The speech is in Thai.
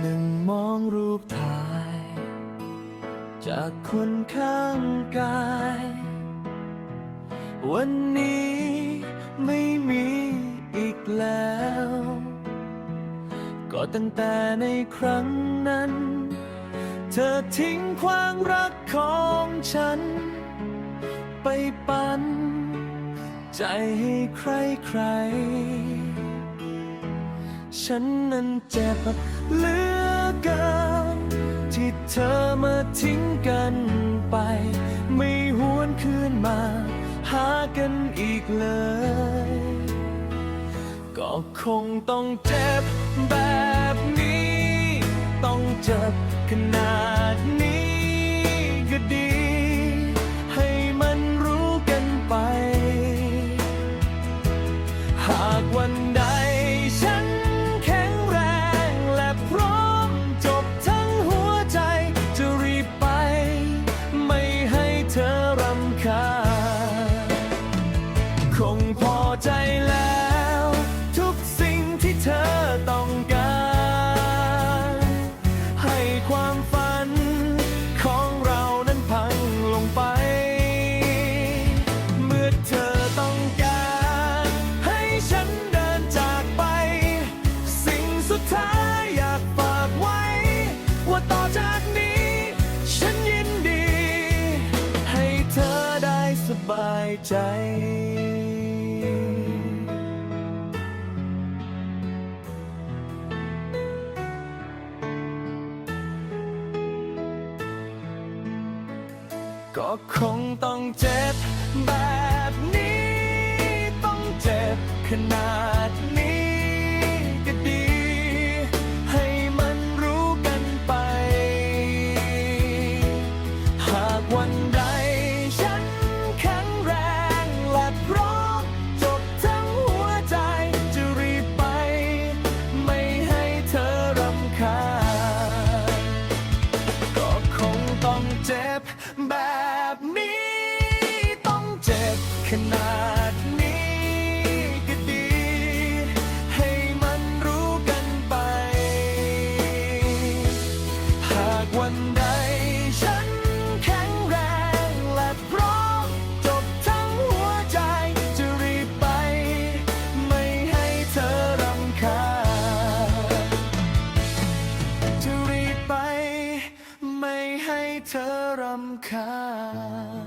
หนึ่งมองรูปถ่าย จากคนข้างกาย วันนี้ไม่มีอีกแล้ว ก็ตั้งแต่ในครั้งนั้น เธอทิ้งความรักของฉัน ไปปัน ใจให้ใครใคร ฉันนั้นเจ็บเหลือเกินที่เธอมาทิ้งกันไป ไม่หวนคืนมา หากันอีกเลย ก็คงต้องเจ็บแบบนี้ ต้องเจ็บขนาดนี้ก็ดี ให้มันรู้กันไป หากวันใดายใจ ก็คงต้องเจ็บแบบนี้ ต้องเจ็บขนาดนี้ ขนาดนี้ก็ดี ให้มันรู้กันไป หากวันใดฉันแข็งแรงและพร้อมจบทั้งหัวใจจะรีบไป ไม่ให้เธอรำคาญจะรีบไป ไม่ให้เธอรำคาญ